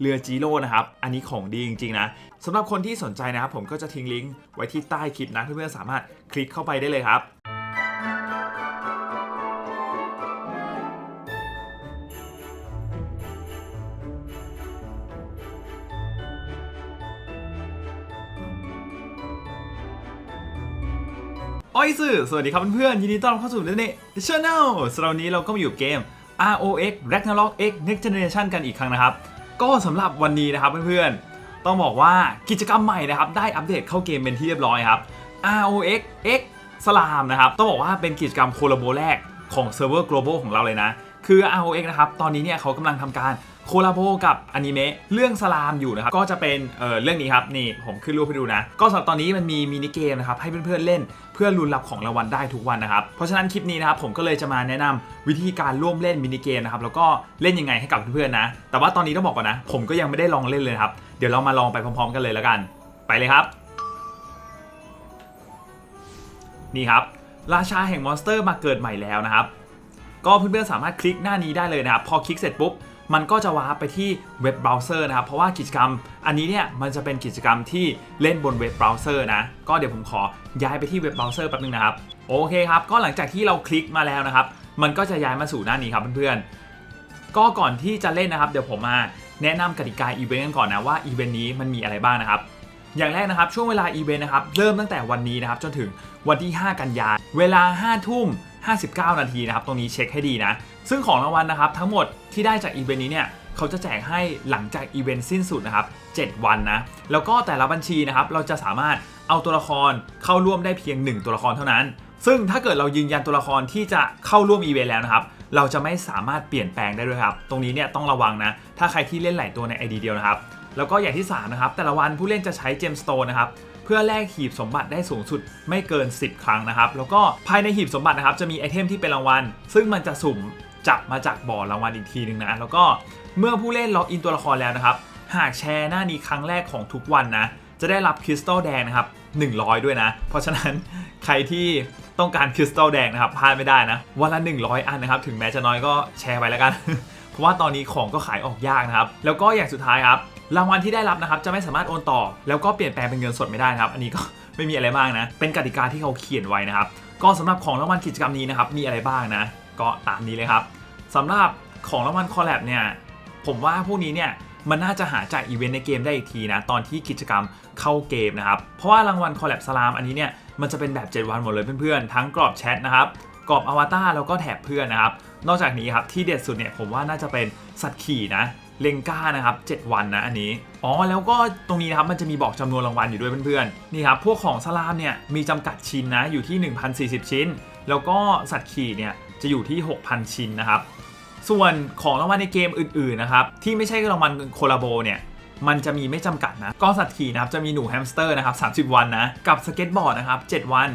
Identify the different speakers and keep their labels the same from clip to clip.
Speaker 1: เรือจีโร่นะครับ อันนี้ของดีจริงๆนะสำหรับคนที่สนใจนะครับ ผมก็จะทิ้งลิงก์ไว้ที่ใต้คลิปนะเพื่อนๆสามารถคลิกเข้าไปได้เลยครับอ้อยสื่อสวัสดีครับเพื่อนๆยินดีต้อนรับเข้าสู่เล่นเน่ช n แนลสำหรับวันนี้เราก็มาอยู่เกม ROX Ragnarok X Next Generation กันอีกครั้งนะครับ ก็สำหรับวันนี้นะครับเพื่อนๆ ต้องบอกว่ากิจกรรมใหม่นะครับ ได้อัปเดตเข้าเกมเป็นที่เรียบร้อยครับ ROX X สลามนะครับ ต้องบอกว่าเป็นกิจกรรมโคลาโบแรกของเซิร์ฟเวอร์ global ของเราเลยนะ คือ ROX นะครับ ตอนนี้เนี่ยเขากำลังทำการ โคลาโบกับอนิเมะเรื่องสลามอยู่นะครับ ก็จะเป็นเอ่อเรื่องนี้ครับ นี่ผมขึ้นรูปให้ดูนะ ก็สำหรับตอนนี้มันมีมินิเกมนะครับให้เพื่อนๆเล่นเพื่อลุ้นรับของรางวัลได้ทุกวันนะครับ เพราะฉะนั้นคลิปนี้นะครับผมก็เลยจะมาแนะนำวิธีการร่วมเล่นมินิเกมนะครับแล้วก็เล่นยังไงให้กับเพื่อนๆนะ แต่ว่าตอนนี้ต้องบอกก่อนนะ ผมก็ยังไม่ได้ลองเล่นเลยครับเดี๋ยวเรามาลองไปพร้อม ๆ กันเลยแล้วกัน ไปเลยครับ นี่ครับ ราชาแห่งมอนสเตอร์มาเกิดใหม่แล้วนะครับก็เพื่อนๆสามารถคลิกหน้านี้ได้เลยนะครับ พอคลิกเสร็จปุ๊บ มันก็จะวาร์ปไปที่เว็บเบราว์เซอร์นะครับ เพราะว่ากิจกรรมอันนี้เนี่ยมันจะเป็นกิจกรรมที่เล่นบนเว็บเบราว์เซอร์นะ ก็เดี๋ยวผมขอย้ายไปที่เว็บเบราว์เซอร์แป๊บนึงนะครับ โอเคครับ ก็หลังจากที่เราคลิกมาแล้วนะครับ มันก็จะย้ายมาสู่หน้านี้ครับเพื่อนๆ ก็ก่อนที่จะเล่นนะครับ เดี๋ยวผมมาแนะนำกติกาอีเวนต์กันก่อนนะว่าอีเวนต์นี้มันมีอะไรบ้างนะครับอย่างแรกนะครับช่วงเวลาอีเวนต์นะครับเริ่มตั้งแต่วันนี้นะครับจนถึงวันที่ 5 กันยาเวลา 5 ทุ่ม 59 นาทีนะครับตรงนี้เช็คให้ดีนะ ซึ่งของรางวัลนะครับทั้งหมดที่ได้จากอีเวนต์นี้เนี่ยเขาจะแจกให้หลังจากอีเวนต์สิ้นสุดนะครับ 7 วันนะ แล้วก็แต่ละบัญชีนะครับเราจะสามารถเอาตัวละครเข้าร่วมได้เพียง 1 ตัวละครเท่านั้น ซึ่งถ้าเกิดเรายืนยันตัวละครที่จะเข้าร่วมอีเวนต์แล้วนะครับ เราจะไม่สามารถเปลี่ยนแปลงได้ด้วยครับ ตรงนี้เนี่ยต้องระวังนะ ถ้าใครที่เล่นหลายตัวใน ID เดียวนะครับ แล้วก็อย่างที่3นะครับแต่ละวันผู้เล่นจะใช้เจมสโตนนะครับ เพื่อแลกหีบสมบัติได้สูงสุดไม่เกิน 10 ครั้งนะครับ แล้วก็ภายในหีบสมบัตินะครับจะมีไอเทมที่เป็นรางวัล ซึ่งมันจะสุ่มจับมาจากบ่อรางวัลอีกทีหนึ่งนะ แล้วก็เมื่อผู้เล่นล็อกอินตัวละครแล้วนะครับ หากแชร์หน้านี้ครั้งแรกของทุกวันนะ จะได้รับคริสตัลแดงนะครับ 100 ด้วยนะ เพราะฉะนั้นใครที่ต้องการคริสตัลแดงนะครับพลาดไม่ได้นะ วันละ 100 อันนะครับ ถึงแม้จะน้อยก็แชร์ไปแล้วกัน เพราะว่าตอนนี้ของก็ขายออกยากนะครับ แล้วก็อย่างสุดท้ายครับ รางวัลที่ได้รับนะครับจะไม่สามารถโอนต่อ แล้วก็เปลี่ยนแปลงเป็นเงินสดไม่ได้นะครับ อันนี้ก็ไม่มีอะไรมากนะ เป็นกติกาที่เขาเขียนไว้นะครับ ก็สำหรับของรางวัลกิจกรรมนี้นะครับมีอะไรบ้างนะ ก็ตามนี้เลยครับสำหรับของรางวัลคอลแลบเนี่ยผมว่าพวกนี้เนี่ยมันน่าจะหาจากอีเวนต์ในเกมได้อีกทีนะ ตอนที่กิจกรรมเข้าเกมนะครับ เพราะว่ารางวัลคอลแลบสลามอันนี้เนี่ยมันจะเป็นแบบ 7 วันหมดเลยเพื่อนๆ ทั้งกรอบแชทนะครับ กรอบอวตารแล้วก็แถบเพื่อนนะครับ นอกจากนี้ครับที่เด็ดสุดเนี่ยผมว่าน่าจะเป็นสัตว์ขี่นะ เลงก้านะครับ 7 วันนะอันนี้ อ๋อ แล้วก็ตรงนี้นะครับ มันจะมีบอกจำนวนรางวัลอยู่ด้วยเพื่อนๆ นี่ครับ พวกของสลามเนี่ย มีจำกัดชิ้นนะ อยู่ที่ 1,040 ชิ้น แล้วก็สัตว์ขี่เนี่ย จะอยู่ที่ 6,000 ชิ้นนะครับ ส่วนของรางวัลในเกมอื่นๆนะครับ ที่ไม่ใช่รางวัลโคลาโบเนี่ยมันจะมีไม่จำกัดนะก็สัตว์ขี่นะครับจะมีหนูแฮมสเตอร์นะครับ30 วันนะกับสเก็ตบอร์ดนะครับ7 วัน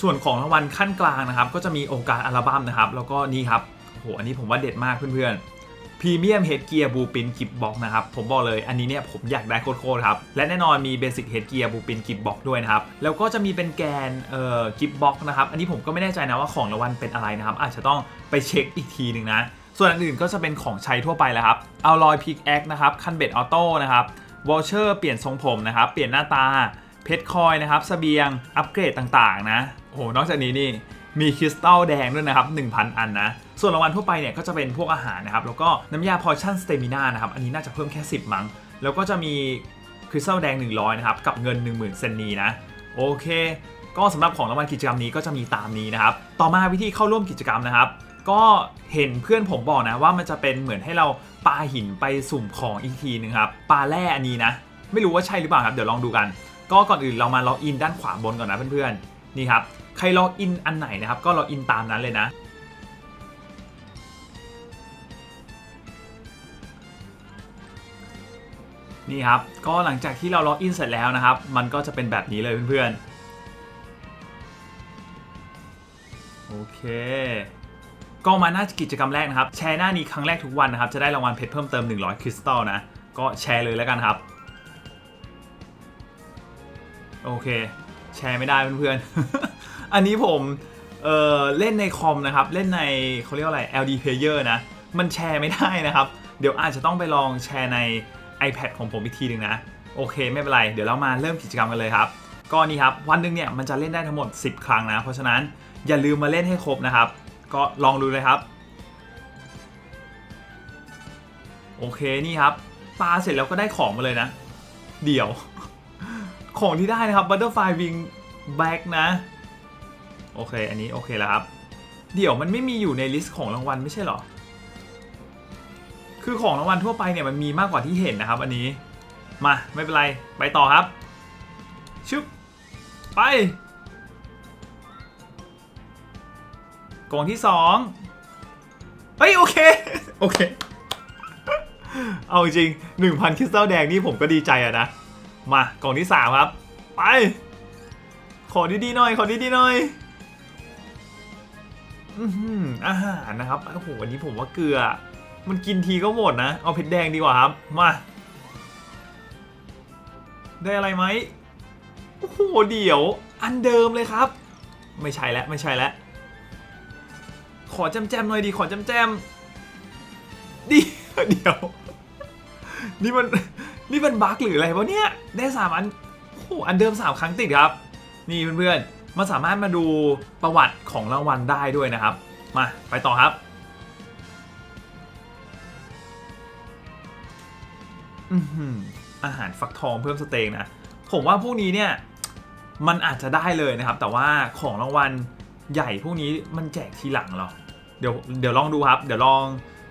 Speaker 1: ส่วนของรางวัลขั้นกลางนะครับก็จะมีโอกาสอัลบั้มนะครับแล้วก็นี่ครับโอ้โหอันนี้ผมว่าเด็ดมากเพื่อนๆ พรีเมียมเฮดเกียร์บูปินกิบบ็อกนะครับผมบอกเลยอันนี้เนี่ยผมอยากได้โคตรๆครับและแน่นอนมีเบสิกเฮดเกียร์บูปินกิบบ็อกด้วยนะครับแล้วก็จะมีเป็นแกนเอ่อกิบบ็อกนะครับอันนี้ผมก็ไม่แน่ใจนะว่าของรางวัลเป็นอะไรนะครับอาจจะต้องไปเช็คอีกทีหนึ่งนะส่วนอันอื่นก็จะเป็นของใช้ทั่วไปแล้วครับเอาลอยพิกแอคนะครับคันเบ็ดออโต้นะครับวอลเชอร์เปลี่ยนทรงผมนะครับเปลี่ยนหน้าตาเพชรคอยนะครับสเสบียงอัปเกรดต่างๆนะโอ้โหนอกจากนี้นี่ มีคริสตัลแดงด้วยนะครับ 1,000 อันนะ ส่วนรางวัลทั่วไปเนี่ยก็จะเป็นพวกอาหารนะครับ แล้วก็น้ำยาพอชั่นสเตมินานะครับ อันนี้น่าจะเพิ่มแค่ 10 มั้ง แล้วก็จะมีคริสตัลแดง 100 นะครับ กับเงิน 10,000 เซนนีนะ โอเค ก็สำหรับของรางวัลกิจกรรมนี้ก็จะมีตามนี้นะครับ ต่อมาวิธีเข้าร่วมกิจกรรมนะครับ ก็เห็นเพื่อนผมบอกนะว่ามันจะเป็นเหมือนให้เราปาหินไปสุ่มของอีกทีนึงครับ ปาแร่อันนี้นะ ไม่รู้ว่าใช่หรือเปล่าครับ เดี๋ยวลองดูกัน ก็ก่อนอื่นเรามาล็อกอินด้านขวาบนก่อนนะเพื่อนๆ นี่ครับ ใครล็อกอินอันไหนนะครับ ก็ล็อกอินตามนั้นเลยนะนี่ครับ ก็หลังจากที่เราล็อกอินเสร็จแล้วนะครับ มันก็จะเป็นแบบนี้เลยเพื่อนๆ โอเค ก็มาหน้ากิจกรรมแรกนะครับ แชร์หน้านี้ครั้งแรกทุกวันนะครับ จะได้รางวัลเพชรเพิ่มเติม 100 คริสตัลนะ ก็แชร์เลยแล้วกันครับ โอเค แชร์ไม่ได้เพื่อนๆ อันนี้ผมเออเล่นในคอมนะครับ เล่นในเขาเรียกว่าอะไร LD Player นะ มันแชร์ไม่ได้นะครับ เดี๋ยวอาจจะต้องไปลองแชร์ใน iPad ของผมอีกทีหนึ่งนะ โอเคไม่เป็นไร เดี๋ยวเรามาเริ่มกิจกรรมกันเลยครับก็นี่ครับวันหนึงเนี่ยมันจะเล่นได้ทั้งหมด 10 ครั้งนะ เพราะฉะนั้นอย่าลืมมาเล่นให้ครบนะครับ ก็ลองดูเลยครับ โอเคนี่ครับปาเสร็จแล้วก็ได้ของมาเลยนะ เดี๋ยว ของที่ได้นะครับ Butterfly Wing Back นะ โอเค อันนี้โอเคแล้วครับ เดี๋ยวมันไม่มีอยู่ในลิสต์ของรางวัลไม่ใช่เหรอ คือของรางวัลทั่วไปเนี่ยมันมีมากกว่าที่เห็นนะครับ อันนี้ มาไม่เป็นไร ไปต่อครับ ชึบ ไป กล่องที่สองเฮ้ยโอเค โอเค เอาจริง 1,000 คริสตัลแดงนี่ผมก็ดีใจอะนะ มากล่องที่ 3 ครับ ไป ขอดีๆหน่อย ขอดีๆหน่อย อือหือาหารนะครับโอ้โหอันนี้ผมว่าเกลือ มันกินทีก็หมดนะ เอาเพชรแดงดีกว่าครับ มา ได้อะไรไหมโอ้โหเดี๋ยว อันเดิมเลยครับ ไม่ใช่แล้วไม่ใช่แล้วขอแจมหน่อยดีขอแจมดิเดี๋ยว นี่มันนี่มันบั๊กหรืออะไรวะเนี่ยได้สามอันโอ้โหอันเดิมสามครั้งติดครับ นี่เพื่อนๆ มันสามารถมาดูประวัติของรางวัลได้ด้วยนะครับ มาไปต่อครับอือหือาหารฟักทองเพิ่มสเต็กนะ ผมว่าพวกนี้เนี่ยมันอาจจะได้เลยนะครับ แต่ว่าของรางวัลใหญ่พวกนี้มันแจกทีหลังหรอเดี๋ยวเดี๋ยวลองดูครับ เดี๋ยวลอง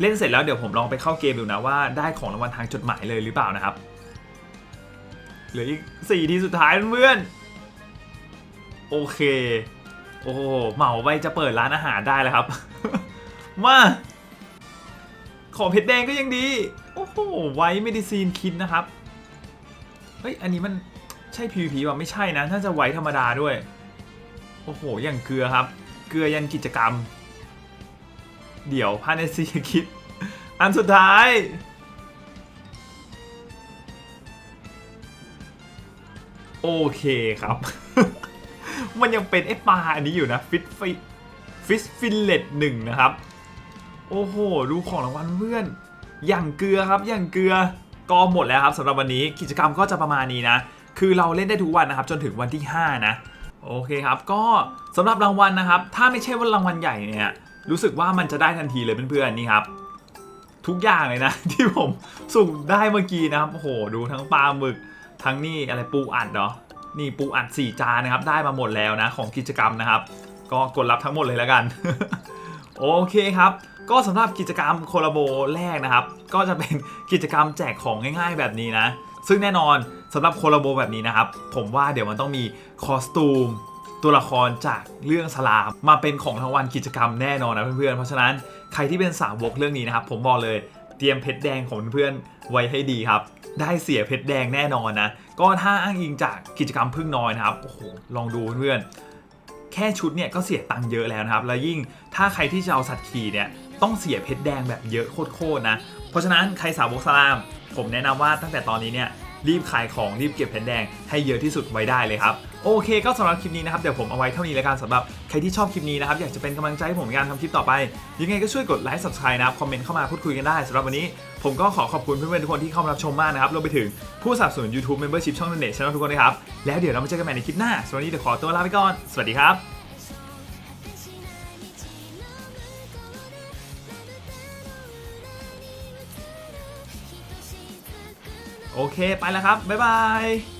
Speaker 1: เล่นเสร็จแล้วเดี๋ยวผมลองไปเข้าเกมดูนะว่าได้ของรางวัลทางจดหมายเลยหรือเปล่านะครับ เหลืออีกสี่ทีสุดท้ายเพื่อน โอเค โอ้โหเหมาไปจะเปิดร้านอาหารได้แล้วครับ มาขอเพชรแดงก็ยังดี โอ้โห ไว้เมดิซีนคิดนะครับ เฮ้ย อันนี้มันใช่ PVP ป่ะไม่ใช่นะ น่าจะไว้ธรรมดาด้วย โอ้โห อย่างเกลือครับ เกลือยันกิจกรรม เดี๋ยวพาในซีคิด อันสุดท้าย โอเคครับ มันยังเป็นไอ้ปลาอันนี้อยู่นะฟิตฟิฟิสฟิลเลตหนึ่งนะครับ โอ้โห ดูของรางวัลเพื่อน อย่างเกลือครับ อย่างเกลือ ก็หมดแล้วครับสำหรับวันนี้กิจกรรมก็จะประมาณนี้นะ คือเราเล่นได้ทุกวันนะครับ จนถึงวันที่ 5 นะ โอเคครับ ก็สำหรับรางวัลนะครับ ถ้าไม่ใช่ว่ารางวัลใหญ่เนี่ย รู้สึกว่ามันจะได้ทันทีเลยเพื่อนๆ นี่ครับ ทุกอย่างเลยนะ ที่ผมสุ่มได้เมื่อกี้นะครับ โอ้โห ดูทั้งปลาหมึก ทั้งนี่อะไรปูอัดเนาะ นี่ปูอัด 4 จานนะครับ ได้มาหมดแล้วนะของกิจกรรมนะครับ ก็กดรับทั้งหมดเลยแล้วกัน โอเคครับก็สำหรับกิจกรรมโคลาโบแรกนะครับ ก็จะเป็นกิจกรรมแจกของง่ายๆแบบนี้นะ ซึ่งแน่นอนสำหรับโคลาโบแบบนี้นะครับ ผมว่าเดี๋ยวมันต้องมีคอสตูม ตัวละครจากเรื่องสลามมาเป็นของรางวัลกิจกรรมแน่นอนนะเพื่อนๆ เพราะฉะนั้นใครที่เป็นสาวกเรื่องนี้นะครับ ผมบอกเลย เตรียมเพชรแดงของเพื่อนไว้ให้ดีครับ ได้เสียเพชรแดงแน่นอนนะ ก็ถ้าอ้างอิงจากกิจกรรมพึ่งน้อยนะครับโอ้โหลองดูเพื่อนแค่ชุดเนี่ยก็เสียตังค์เยอะแล้วนะครับ แล้วยิ่งถ้าใครที่จะเอาสัตว์ขี่เนี่ยต้องเสียเพชรแดงแบบเยอะโคตรๆนะ เพราะฉะนั้นใครสาวกสลาม ผมแนะนำว่าตั้งแต่ตอนนี้เนี่ยรีบขายของรีบเก็บเพชรแดงให้เยอะที่สุดไว้ได้เลยครับ โอเคก็สำหรับคลิปนี้นะครับเดี๋ยวผมเอาไว้เท่านี้แล้วกันสำหรับใครที่ชอบคลิปนี้นะครับอยากจะเป็นกำลังใจให้ผมในการทำคลิปต่อไป ยังไงก็ช่วยกดไลค์ subscribe นะครับคอมเมนต์เข้ามาพูดคุยกันได้สำหรับวันนี้ ผมก็ขอขอบคุณเพื่อนๆทุกคนที่เข้ามารับชมมากนะครับรวมไปถึงผู้สนับสนุน YouTube Membership ช่อง Net Channel ทุกคนนะครับแล้วเดี๋ยวเรามาเจอกันใหม่ในคลิปหน้าสำหรับวันนี้เดี๋ยวขอตัวลาไปก่อนสวัสดีครับโอเคไปแล้วครับบ๊ายบาย